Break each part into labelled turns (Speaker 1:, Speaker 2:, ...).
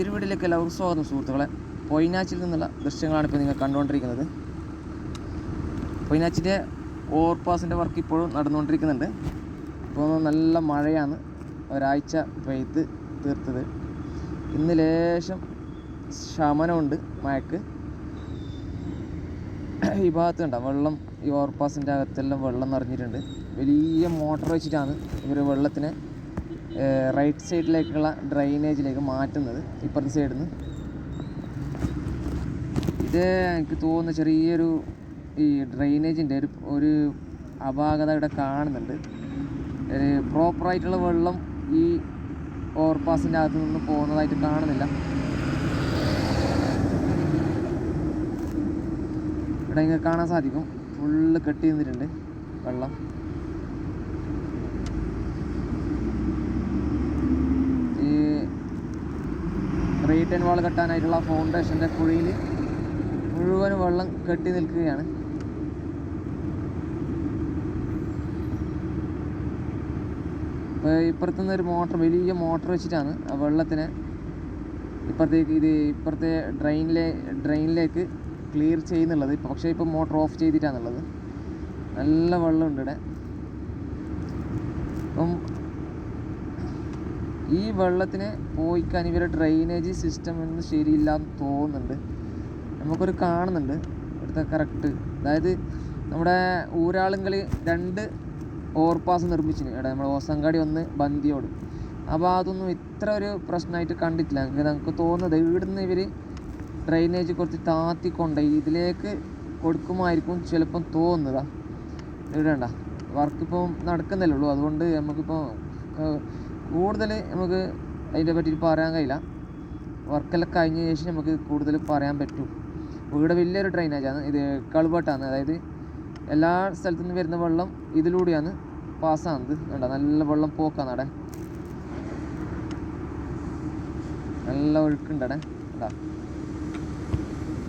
Speaker 1: പുതിയൊരു വീട്ടിലേക്ക് എല്ലാവർക്കും സ്വാഗതം സുഹൃത്തുക്കളെ. പൊയ്നാച്ചിൽ നിന്നുള്ള ദൃശ്യങ്ങളാണ് ഇപ്പോൾ നിങ്ങൾ കണ്ടുകൊണ്ടിരിക്കുന്നത്. പൊയ്നാച്ചിന്റെ ഓവർപാസിന്റെ വർക്ക് ഇപ്പോഴും നടന്നുകൊണ്ടിരിക്കുന്നുണ്ട്. ഇപ്പോൾ നല്ല മഴയാണ്. ഒരാഴ്ച പെയ്ത്ത് തീർത്തത്. ഇന്ന് ലേശം ശമനമുണ്ട് മഴക്ക്. ഈ ഭാഗത്ത് കണ്ടോ? വെള്ളം ഈ ഓവർപാസിന്റെ അകത്തെല്ലാം വെള്ളം നിറഞ്ഞിട്ടുണ്ട്. വലിയ മോട്ടർ വെച്ചിട്ടാണ് ഇവർ വെള്ളത്തിനെ റൈറ്റ് സൈഡിലേക്കുള്ള ഡ്രൈനേജിലേക്ക് മാറ്റുന്നത് ഇപ്പുറത്തെ സൈഡിൽ നിന്ന് ഇത് എനിക്ക് തോന്നുന്ന ചെറിയൊരു ഈ ഡ്രൈനേജിന്റെ ഒരു ഒരു അപാകത ഇവിടെ കാണുന്നുണ്ട്. പ്രോപ്പറായിട്ടുള്ള വെള്ളം ഈ ഓവർപാസിന്റെ അകത്ത് നിന്ന് പോകുന്നതായിട്ട് കാണുന്നില്ല. ഇവിടെ ഇങ്ങനെ കാണാൻ സാധിക്കും. ഫുള്ള് കെട്ടി നിന്നിട്ടുണ്ട് വെള്ളം ഈ റീറ്റേൺ വാൾ കെട്ടാനായിട്ടുള്ള ഫൗണ്ടേഷന്റെ കുഴിയിൽ മുഴുവൻ വെള്ളം കെട്ടി നിൽക്കുകയാണ്. ഇപ്പോൾ ഇപ്പുറത്തുനിന്ന് ഒരു മോട്ടർ വലിയ മോട്ടർ വെച്ചിട്ടാണ് ആ വെള്ളത്തിനെ ഇപ്പുറത്തേക്ക് ഇത് ഇപ്പുറത്തെ ഡ്രെയിനിലെ ഡ്രെയിനിലേക്ക് ക്ലിയർ ചെയ്യുന്നുള്ളത്. പക്ഷേ ഇപ്പോൾ മോട്ടർ ഓഫ് ചെയ്തിട്ടാണുള്ളത്. നല്ല വെള്ളമുണ്ട് ഇവിടെ. അപ്പം ഈ വെള്ളത്തിന് പോയിക്കാൻ ഇവരെ ഡ്രെയിനേജ് സിസ്റ്റം ഒന്നും ശരിയില്ല എന്ന് തോന്നുന്നുണ്ട്. നമുക്കൊരു കാണുന്നുണ്ട്. ഇവിടുത്തെ കറക്റ്റ് അതായത് നമ്മുടെ ഊരാളുങ്കളി രണ്ട് ഓവർപാസ് നിർമ്മിച്ചിന്. ഇവിടെ നമ്മുടെ ഓസങ്കാടി ഒന്ന് ബന്ദിയോട് അപ്പോൾ അതൊന്നും ഇത്ര ഒരു പ്രശ്നമായിട്ട് കണ്ടിട്ടില്ല. നമുക്ക് തോന്നുന്നത് ഇവിടുന്ന് ഇവർ ഡ്രെയിനേജ് കുറച്ച് താത്തിക്കൊണ്ട് ഇതിലേക്ക് കൊടുക്കുമായിരിക്കും ചിലപ്പം തോന്നുന്നതാ ഇവിടെ വേണ്ട. വർക്ക് ഇപ്പം നടക്കുന്നല്ലേ ഉള്ളൂ. അതുകൊണ്ട് നമുക്കിപ്പോൾ കൂടുതൽ നമുക്ക് അതിനെ പറ്റി പറയാൻ കഴിയില്ല. വർക്കെല്ലാം കഴിഞ്ഞ ശേഷം നമുക്ക് കൂടുതൽ പറയാൻ പറ്റും. ഇവിടെ വലിയൊരു ഡ്രെയിനേജാണ് ഇത് കളുവട്ടാണ്. അതായത് എല്ലാ സ്ഥലത്തു നിന്ന് വരുന്ന വെള്ളം ഇതിലൂടെയാണ് പാസ്സാകുന്നത് വേണ്ട നല്ല വെള്ളം പോക്കാണ് അവിടെ. നല്ല ഒഴുക്കുണ്ട് അവിടെ. കണ്ടാ?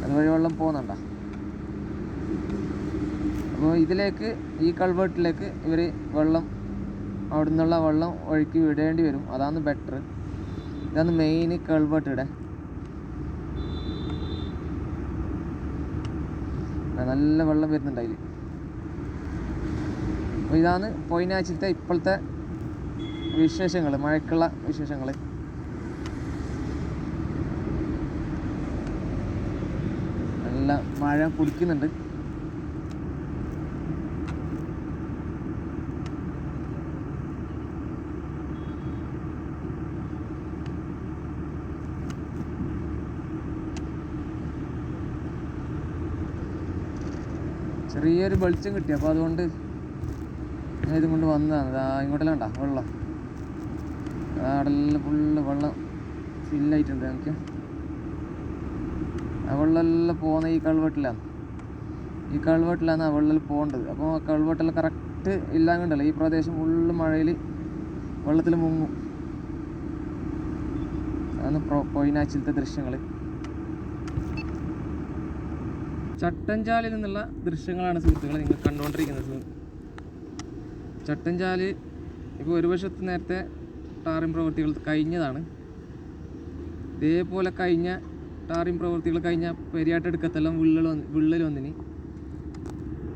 Speaker 1: അതുവഴി വെള്ളം പോകുന്നുണ്ട. അപ്പോൾ ഇതിലേക്ക് ഈ കൾവേട്ടിലേക്ക് ഇവർ വെള്ളം അവിടെ നിന്നുള്ള വെള്ളം ഒഴുക്കി വിടേണ്ടി വരും. അതാണ് ബെറ്റർ ഇതാണ് മെയിൻ കൾവേട്ട് ഇവിടെ. നല്ല വെള്ളം വരുന്നുണ്ട് അതിൽ അപ്പോൾ ഇതാണ് പൊയിനാഴ്ചത്തെ ഇപ്പോഴത്തെ വിശേഷങ്ങൾ മഴയ്ക്കുള്ള വിശേഷങ്ങൾ നല്ല മഴ കുടിക്കുന്നുണ്ട്. ചെറിയൊരു വെളിച്ചം കിട്ടി. അപ്പോൾ അതുകൊണ്ട് ഞാൻ ഇതും കൊണ്ട് വന്നതാണ് ഇങ്ങോട്ടെല്ലാം വെള്ളം. അവിടെല്ലാം ഫുള്ള് വെള്ളം ഫില്ലായിട്ടുണ്ട് എനിക്ക് ആ വെള്ളമെല്ലാം പോകുന്ന ഈ കൾവെട്ടിലാണ്. ഈ കൾവെട്ടിലാണ് ആ വെള്ളം പോകേണ്ടത്. അപ്പോൾ ആ കൾവെട്ടെല്ലാം കറക്റ്റ് ഇല്ലാങ്ങണ്ടല്ലോ ഈ പ്രദേശം ഫുള്ള് മഴയിൽ വെള്ളത്തിൽ മുങ്ങും. അതാണ് കൊയിനാച്ചിലത്തെ ദൃശ്യങ്ങൾ ചട്ടഞ്ചാലിൽ നിന്നുള്ള ദൃശ്യങ്ങളാണ് സുഹൃത്തുക്കളെ നിങ്ങൾ കണ്ടുകൊണ്ടിരിക്കുന്നത്. ചട്ടഞ്ചാൽ ഇപ്പോൾ ഒരു വശത്ത് നേരത്തെ ടാറിംഗ് പ്രവൃത്തികൾ കഴിഞ്ഞതാണ്. ഇതേപോലെ കഴിഞ്ഞ ടാറിംഗ് പ്രവൃത്തികൾ കഴിഞ്ഞ പെരിയാട്ടെടുക്കത്തെല്ലാം വിള്ളൽ വന്ന് വിള്ളൽ വന്നിന്.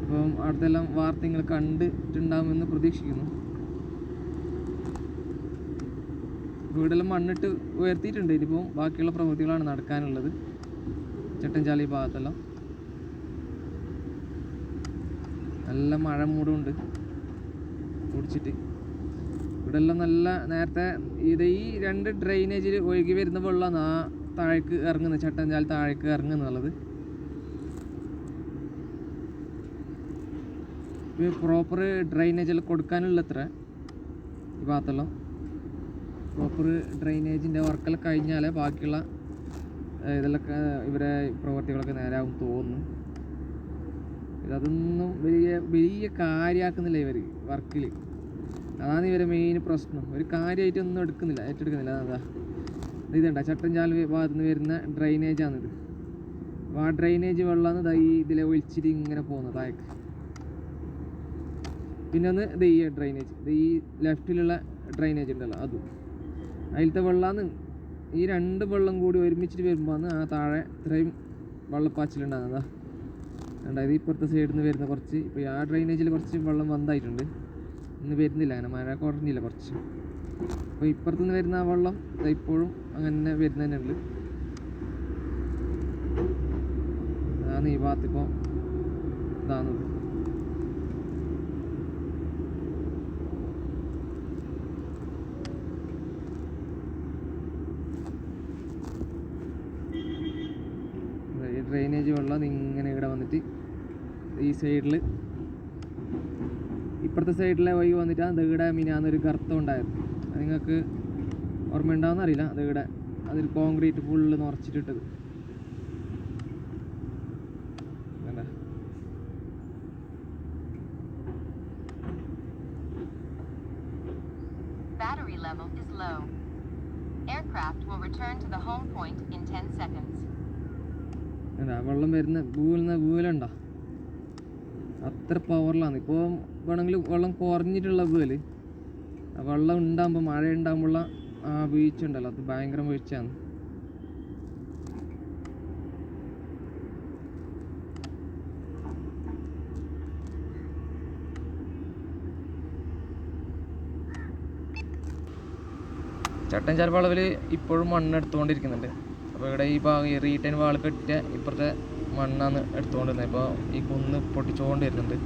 Speaker 1: അപ്പം അടുത്തെല്ലാം വാർത്ത നിങ്ങൾ കണ്ടിട്ടുണ്ടാകുമെന്ന് പ്രതീക്ഷിക്കുന്നു. വീടെല്ലാം മണ്ണിട്ട് ഉയർത്തിയിട്ടുണ്ട്. ഇനിയിപ്പോൾ ബാക്കിയുള്ള പ്രവൃത്തികളാണ് നടക്കാനുള്ളത്. ചട്ടഞ്ചാലി ഭാഗത്തെല്ലാം. നല്ല മഴ മൂടുണ്ട്. കുടിച്ചിട്ട്. ഇവിടെ എല്ലാം നല്ല നേരത്തെ ഇത് ഈ രണ്ട് ഡ്രെയിനേജിൽ ഒഴുകി വരുന്ന വെള്ളമാണ് ആ താഴേക്ക് ഇറങ്ങുന്നത്. ചട്ടഞ്ചാൽ താഴേക്ക് ഇറങ്ങുന്നുള്ളത് പ്രോപ്പർ ഡ്രെയിനേജെല്ലാം കൊടുക്കാനുള്ള അത്ര ഈ ഭാഗത്തെല്ലാം പ്രോപ്പർ ഡ്രെയിനേജിന്റെ വർക്കെല്ലാം കഴിഞ്ഞാലേ ബാക്കിയുള്ള ഇതിലൊക്കെ ഇവരെ പ്രവർത്തികളൊക്കെ നേരാവും തോന്നുന്നു. ഇതൊന്നും വലിയ വലിയ കാര്യമാക്കുന്നില്ല ഇവർ വർക്കിൽ അതാണ് ഇവരെ മെയിൻ പ്രശ്നം. ഒരു കാര്യമായിട്ടൊന്നും എടുക്കുന്നില്ല ഏറ്റെടുക്കുന്നില്ല. അതാ ഇതുണ്ട ചട്ടഞ്ചാൽ ഭാഗത്ത് നിന്ന് വരുന്ന ഡ്രൈനേജാണിത് അപ്പോൾ ആ ഡ്രൈനേജ് വെള്ളമാണ് ഇതാ ഈ ഇതിലെ ഒഴിച്ചിട്ട് ഇങ്ങനെ പോകുന്നത് താഴേക്ക്. പിന്നെ ഒന്ന് ഇത് ഈ ഡ്രൈനേജ് ഇത് ഈ ലെഫ്റ്റിലുള്ള ഡ്രൈനേജ് ഉണ്ടല്ലോ അതും. അതിലത്തെ വെള്ളമാണ് ഈ രണ്ട് വെള്ളം കൂടി ഒരുമിച്ചിട്ട് വരുമ്പോഴാണ് ആ താഴെ ഇത്രയും വെള്ളപ്പാച്ചിലുണ്ടാകുന്നതാ. അതായത് ഇപ്പുറത്തെ സൈഡിൽ നിന്ന് വരുന്ന കുറച്ച് ഇപ്പോൾ ആ ഡ്രെയിനേജിൽ കുറച്ച് വെള്ളം വന്നായിട്ടുണ്ട്. ഇന്ന് വരുന്നില്ല അങ്ങനെ മഴ കുറഞ്ഞില്ല കുറച്ച്. അപ്പോൾ ഇപ്പുറത്തുനിന്ന് വരുന്ന ആ വെള്ളം ഇപ്പോഴും അങ്ങനെ വരുന്ന തന്നെ ഉണ്ട് അതാണ് ഈ ഭാഗത്ത് ഇപ്പോൾ ഇതാണത്. ഡ്രെയിനേജ് വെള്ളം വന്നിട്ട് ഈ സൈഡിൽ ഇപ്പുറത്തെ സൈഡിലെ വഴി വന്നിട്ട് ആ ഇവിടെ മിനാന്നൊരു ഗർത്തം ഉണ്ടായിരുന്നു അത് നിങ്ങൾക്ക് ഓർമ്മ ഉണ്ടാവുന്ന അറിയില്ല. ഇവിടെ അതിൽ കോൺക്രീറ്റ് ഫുള്ള് നിറച്ചിട്ടിട്ടത്.
Speaker 2: Aircraft will return to the home point in 10 seconds.
Speaker 1: കണ്ടാ? വെള്ളം വരുന്ന വീഴുന്ന വീലുണ്ടോ അത്ര പവറിലാണ് ഇപ്പോൾ വേണമെങ്കിൽ വെള്ളം കുറഞ്ഞിട്ടുള്ള വീൽ. വെള്ളം ഉണ്ടാകുമ്പോൾ മഴ ഉണ്ടാകുമ്പോഴുള്ള ആ വീഴ്ച ഉണ്ടല്ലോ അത് ഭയങ്കര വീഴ്ചയാണ്. ചട്ടൻ വളവിൽ ഇപ്പോഴും മണ്ണ് എടുത്തുകൊണ്ടിരിക്കുന്നുണ്ട്. അപ്പോൾ ഇവിടെ ഈ ഭാഗം ഈ റീറ്റൈൻ വാൾ കെട്ടിയ ഇപ്പുറത്തെ മണ്ണാണ് എടുത്തുകൊണ്ടിരുന്നത്. ഇപ്പോൾ ഈ കുന്ന് പൊട്ടിച്ചുകൊണ്ട് വരുന്നുണ്ട്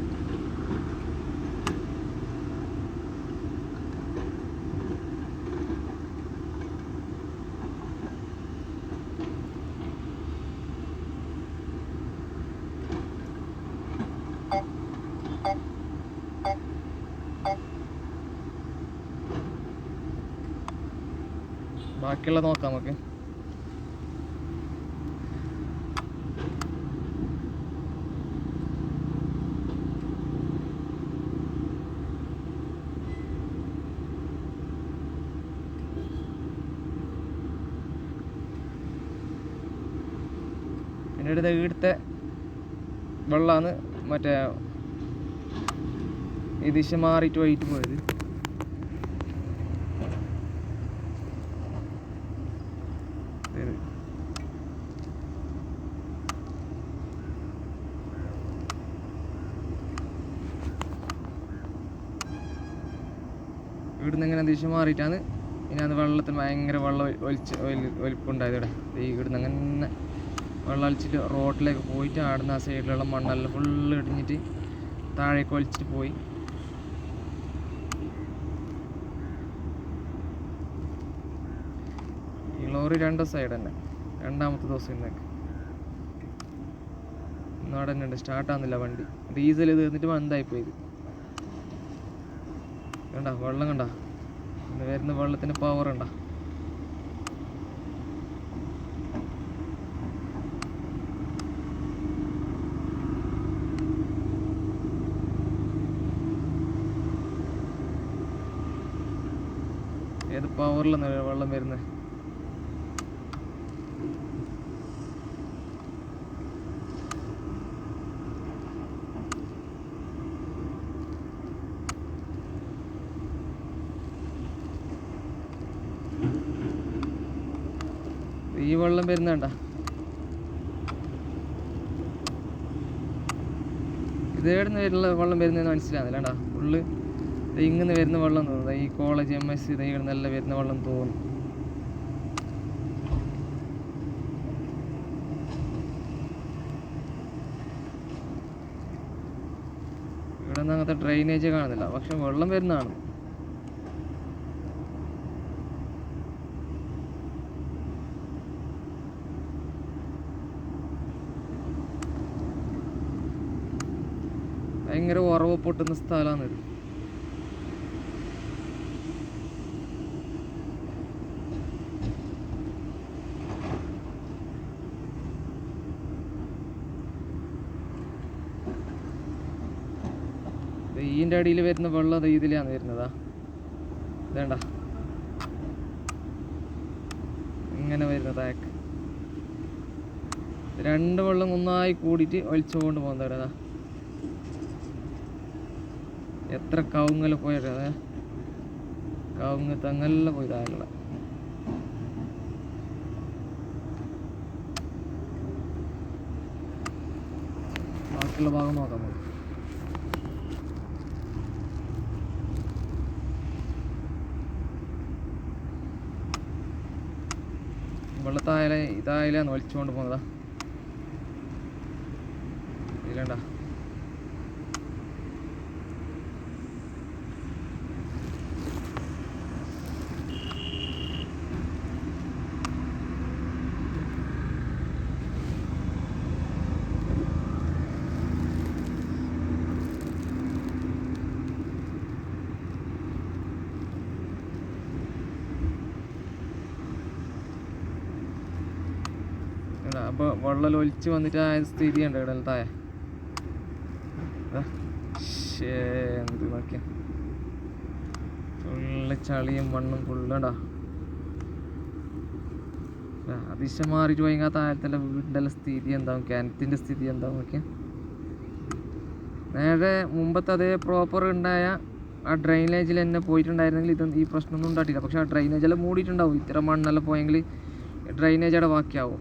Speaker 1: ബാക്കിയുള്ളത് നോക്കാം നമുക്ക്. ഇവിടെ ഇവിടുത്തെ വെള്ളമാണ് മറ്റേ ഈ ദിശ മാറിയിട്ട് വൈകിട്ട് പോയത്. ഇവിടുന്ന് ഇങ്ങനെ ദിശ മാറിയിട്ടാണ് ഇനി അത് വെള്ളത്തിന് ഭയങ്കര വെള്ളം ഒലി- ഒലിച്ച് ഒലി- ഒലിപ്പുണ്ടായത് ഇവിടെ. ഇവിടുന്ന് അങ്ങനെ വെള്ളം റോട്ടിലേക്ക് പോയിട്ട് ആടുന്ന ആ സൈഡിലുള്ള മണ്ണെല്ലാം. ഫുള്ള് ഇടിഞ്ഞിട്ട് താഴേക്ക് ഒലിച്ചിട്ട് പോയി. ഈ ലോറി രണ്ട് സൈഡ് തന്നെ. രണ്ടാമത്തെ ദിവസം ഇന്നേക്ക്. ഇന്നവിടെ തന്നെ ഉണ്ട്. സ്റ്റാർട്ടാകുന്നില്ല വണ്ടി. ഡീസൽ തീർന്നിട്ട് ബന്ധായി പോയി കണ്ട വെള്ളം കണ്ട. ഇന്ന് വരുന്ന വെള്ളത്തിന് പവർ ഉണ്ട ഏത് പവറിലാണ് വെള്ളം വരുന്നത് ഈ വെള്ളം വരുന്നണ്ട ഇതേടുന്ന് വെള്ളം വരുന്നതെന്ന് മനസ്സിലാകുന്നില്ല ഫുള്ള് ഇങ്ങനെ വരുന്ന വെള്ളം തോന്നുന്നു. ഈ കോളേജ് എം എസ് സി നല്ല വരുന്ന വെള്ളം തോന്നുന്നു. ഇവിടെ നിന്ന് അങ്ങനത്തെ ഡ്രെയിനേജ് കാണുന്നില്ല. പക്ഷെ വെള്ളം വരുന്നതാണ്. ഭയങ്കര ഉറവ് പൊട്ടുന്ന സ്ഥലമാണ് ഇതിന്റെ അടിയിൽ വരുന്ന വെള്ളം ഇതിലാണ് വരുന്നതാ. വേണ്ട ഇങ്ങനെ വരുന്ന രണ്ട് വെള്ളം ഒന്നായി കൂടിയിട്ട് ഒളിച്ചുകൊണ്ട് പോകുന്നവരതാ എത്ര കവുങ്ങൽ പോയതാ കവുങ്ങ് തങ്ങല്ല പോയി താഴെ ബാക്കിയുള്ള ഭാഗം നോക്കാം നമുക്ക്. വെള്ളത്തായാലേ ഇതായാലേ വലിച്ചുകൊണ്ട് പോകുന്നതാ. ഇല്ലണ്ട എടാ, അപ്പൊ വെള്ളം ഒലിച്ച് വന്നിട്ട് ആ സ്ഥിതി ഉണ്ട് ഇവിടെ തായ എന്ത് നോക്കിയാ ഫുള്ള് ചളിയും മണ്ണും ഫുള്ളുണ്ടാ അതിശം മാറിയിട്ട് പോയി താഴത്തെ വീടിന്റെ സ്ഥിതി എന്താവും? കിണറ്റിന്റെ സ്ഥിതി എന്താവും നോക്കിയാ. നേരെ മുമ്പത്തെ അതേ പ്രോപ്പർ ഉണ്ടായ ആ ഡ്രെയിനേജിൽ തന്നെ പോയിട്ടുണ്ടായിരുന്നെങ്കിൽ ഇത് ഈ പ്രശ്നമൊന്നും ഉണ്ടായിട്ടില്ല. പക്ഷെ ആ ഡ്രെയിനേജ് എല്ലാം മൂടിയിട്ടുണ്ടാവും. ഇത്ര മണ്ണെല്ലാം പോയെങ്കിൽ ഡ്രെയിനേജ് അവിടെ ബാക്കിയാവും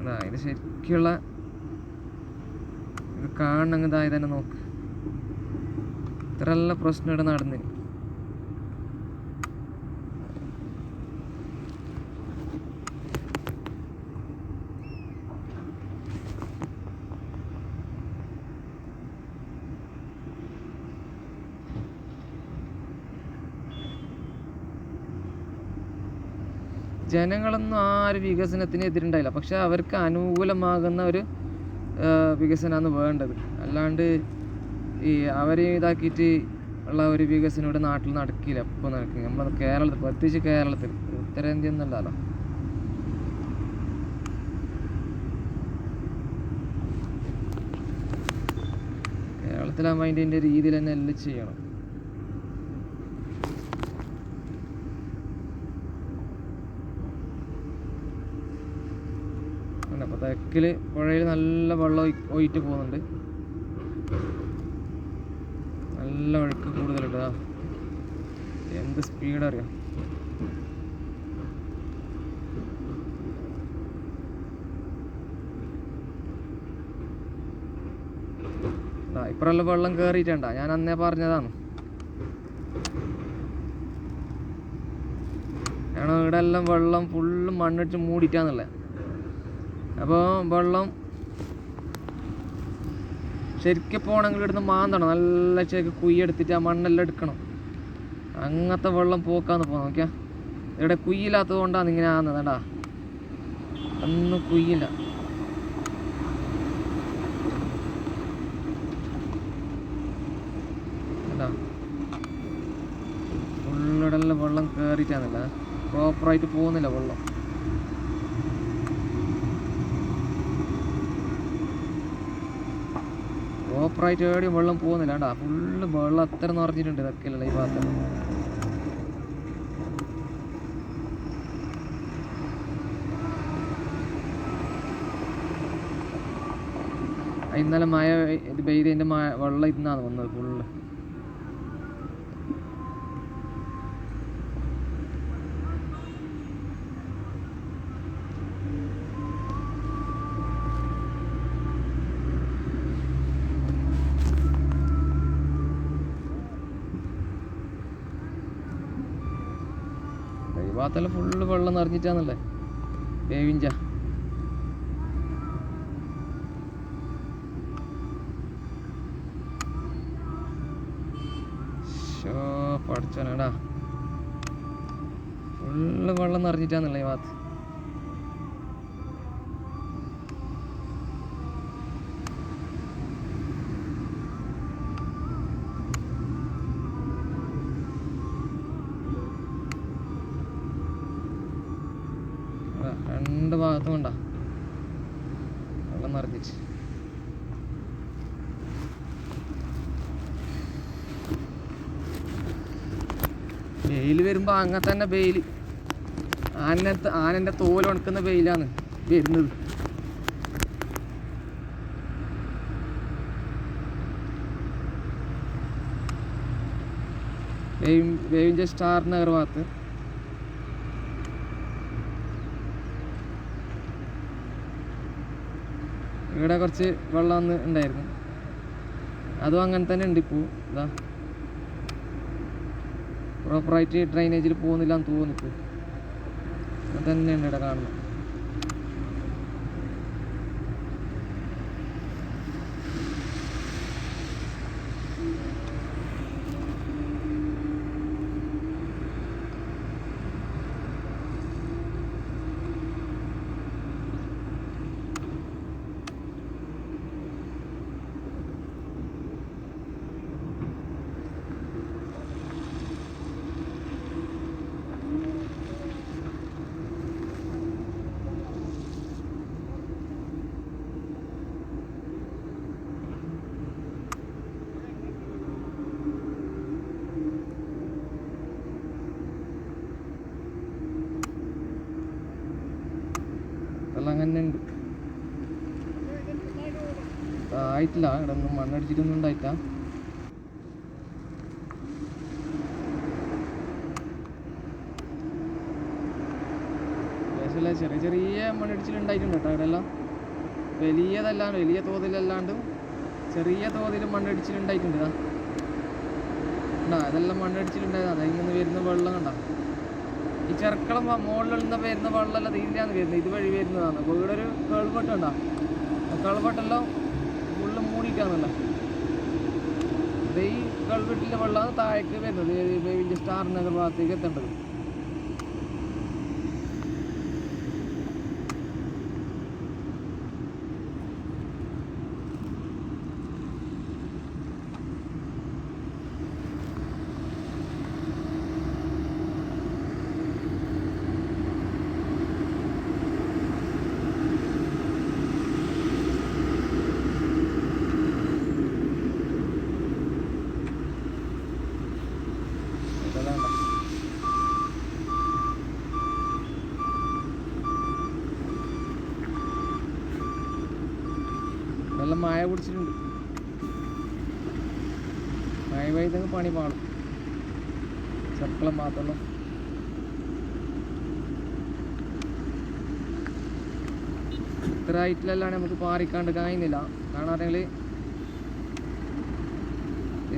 Speaker 1: അതാ ഇത് ശരിക്കുള്ള ഇതായി തന്നെ നോക്ക്. ഇത്രയുള്ള പ്രശ്നം ഇവിടെ നടന്നിന്. ജനങ്ങളൊന്നും ആ ഒരു വികസനത്തിന് എതിരുണ്ടായില്ല. പക്ഷെ അവർക്ക് അനുകൂലമാകുന്ന ഒരു വികസനമാണ് വേണ്ടത്. അല്ലാണ്ട് ഈ അവരെ ഇതാക്കിയിട്ട് ഉള്ള ഒരു വികസനം ഇവിടെ നാട്ടിൽ നടക്കില്ല എപ്പോൾ നടക്കും നമ്മൾ കേരളത്തിൽ പ്രത്യേകിച്ച് കേരളത്തിൽ ഉത്തരേന്ത്യ എന്നല്ലല്ലോ കേരളത്തിലാ അതിന്റെ രീതിയിൽ തന്നെ എല്ലാം ചെയ്യണം. അപ്പോൾ പുഴയിൽ നല്ല വെള്ളം ഒഴിറ്റ് പോകുന്നുണ്ട്. നല്ല ഒഴുക്ക് കൂടുതലുണ്ട് എന്ത് സ്പീഡ് അറിയാം? ഇപ്പറല്ല വെള്ളം കയറിയിട്ടണ്ട ഞാൻ അന്നേ പറഞ്ഞതാണ്. കാരണം ഇവിടെ എല്ലാം വെള്ളം ഫുള്ള് മണ്ണിട്ട് മൂടിയിട്ടാന്നുള്ളത് അപ്പോൾ വെള്ളം ശരിക്കും പോകണമെങ്കിൽ ഇവിടുന്ന് മാന്തണം. നല്ല ശരിക്കും കുയ്യെടുത്തിട്ട് ആ മണ്ണെല്ലാം എടുക്കണം. അങ്ങനത്തെ വെള്ളം പോക്കാന്ന് പോ നോക്കിയാ. ഇവിടെ കുയ്യില്ലാത്തത് കൊണ്ടാണ് ഇങ്ങനെ ആകുന്നത് കേട്ടാ ഒന്നും കുയ്യില്ല. ഫുള്ളിടെല്ലാം വെള്ളം കയറിയിട്ടാന്നില്ല പ്രോപ്പറായിട്ട് പോകുന്നില്ല വെള്ളം. പ്രോപ്പറായിട്ട് എവിടെയും വെള്ളം പോകുന്നില്ല. കണ്ടാ ഫുള്ള് വെള്ളം അത്ര നിറഞ്ഞിട്ടുണ്ട് ഇതൊക്കെയല്ലേ ഈ ഭാഗത്ത്. ഇന്നലെ മഴ ഇത് പെയ്തതിന്റെ മഴ വെള്ളം ഇന്നാണ് വന്നത് ഫുള്ള് ഈ ഭാഗത്തെല്ലാം ഫുള്ള് വെള്ളം നിറഞ്ഞിട്ടാന്നല്ലേ? വേവിഞ്ച പഠിച്ചോനടാ ഫുള്ള് വെള്ളം നിറഞ്ഞിട്ടാന്നല്ലേ ഈ ഭാഗത്ത് രണ്ട് ഭാഗത്തും ഉണ്ടാ? വെള്ളം നിറഞ്ഞിട്ട്. വെയിൽ വരുമ്പോ അങ്ങനെ തന്നെ വെയിൽ. ആനത്തെ ആനന്റെ തോൽ ഉണക്കുന്ന വെയിലാണ് വരുന്നത്. സ്റ്റാർ നഗർ ഭാഗത്ത് ഇവിടെ കുറച്ച് വെള്ളം അന്ന് ഉണ്ടായിരുന്നു. അതും അങ്ങനെ തന്നെ ഉണ്ട് ഇപ്പോൾ ഇതാ പ്രോപ്പറായിട്ട് ഡ്രൈനേജിൽ പോകുന്നില്ല എന്ന് തോന്നുന്നു ഇപ്പോൾ അത് തന്നെയാണ് ഇവിടെ കാണുന്നത്. അങ്ങനെ ഉണ്ട് ആയിട്ടില്ല. ഒന്നും മണ്ണടിച്ചിട്ടൊന്നും ഉണ്ടായിട്ടില്ല ലേശമില്ല ചെറിയ ചെറിയ മണ്ണിടിച്ചിലുണ്ടായിട്ടുണ്ട് കേട്ടോ അവിടെയെല്ലാം വലിയതല്ലാണ്ട് വലിയ തോതിലല്ലാണ്ട് ചെറിയ തോതിൽ മണ്ണിടിച്ചിലുണ്ടായിട്ടുണ്ട് ഇതാ. അതെല്ലാം മണ്ണിടിച്ചിലുണ്ടായതാണ് അതിൽ നിന്ന് വരുന്ന വെള്ളം കണ്ട. ഈ ചെറുക്കളം നിന്ന് വരുന്ന വെള്ളമല്ല ഇതിലാണ് വരുന്നത്. ഇതുവഴി വരുന്നതാണ്. അപ്പോൾ ഇവിടെ ഒരു കേൾവട്ടം ഉണ്ടാ. കേൾവെട്ടെല്ലാം ഫുള്ള് മൂടിയിട്ടാണല്ല. ഇത് ഈ കേൾവെട്ടിലെ വെള്ളമാണ് താഴേക്ക് വരുന്നത്. ഈ സ്റ്റാർ നഗർ ഭാഗത്തേക്ക് എത്തേണ്ടത് ഇതെല്ലാം കണ്ടോ? മായ പിടിച്ചിട്ടുണ്ട് മായ പെയ്തെങ്കിൽ പണി പാടും ചപ്പളം മാത്രം ഇത്ര ഹൈറ്റിലല്ലാണ് നമുക്ക് പാറിക്കാണ്ട് കഴിയുന്നില്ല കാരണം പറഞ്ഞാൽ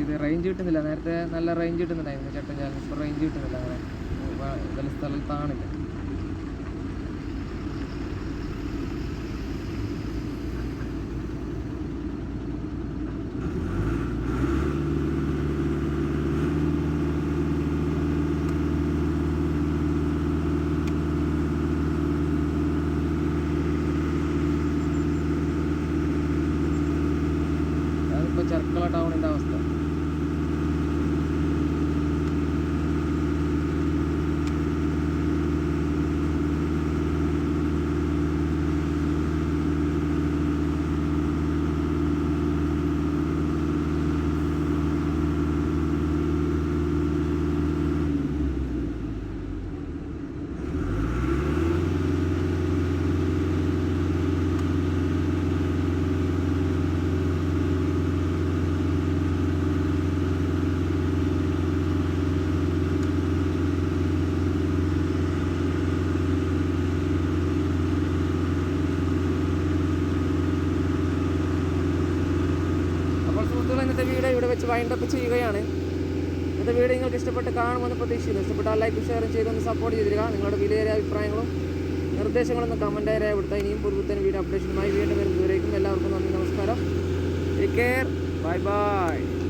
Speaker 1: ഇത് റേഞ്ച് കിട്ടുന്നില്ല. നേരത്തെ നല്ല റേഞ്ച് കിട്ടുന്നുണ്ടായിരുന്നു. ചേട്ടൻ ചാനൽ ഇപ്പോൾ റേഞ്ച് കിട്ടുന്നില്ല. അങ്ങനെ വല്ല സ്ഥലത്താണില്ല ചെർക്കള ടൗണിന്റെ അവസ്ഥ അപ്പോൾ സുഹൃത്തുക്കളെ ഇന്നത്തെ വെച്ച് വൈൻഡപ്പ് ചെയ്യുകയാണ്. ഇന്നത്തെ വീഡിയോ നിങ്ങൾക്ക് ഇഷ്ടപ്പെട്ട് കാണുമെന്ന് പ്രതീക്ഷിക്കുന്നു. ഇഷ്ടപ്പെട്ടാൽ ലൈക്ക് ഷെയർ ചെയ്തൊന്ന് സപ്പോർട്ട് ചെയ്തിരിക്കുക നിങ്ങളുടെ വിലയേറിയ അഭിപ്രായങ്ങളും നിർദ്ദേശങ്ങളൊന്ന് കമന്റായി രേഖപ്പെടുത്തുക. ഇനിയും പുതുപുത്തൻ വീഡിയോ അപ്ഡേഷനുമായി വീണ്ടും വരുന്നതുവരേക്കും എല്ലാവർക്കും നന്ദി നമസ്കാരം. Take care bye bye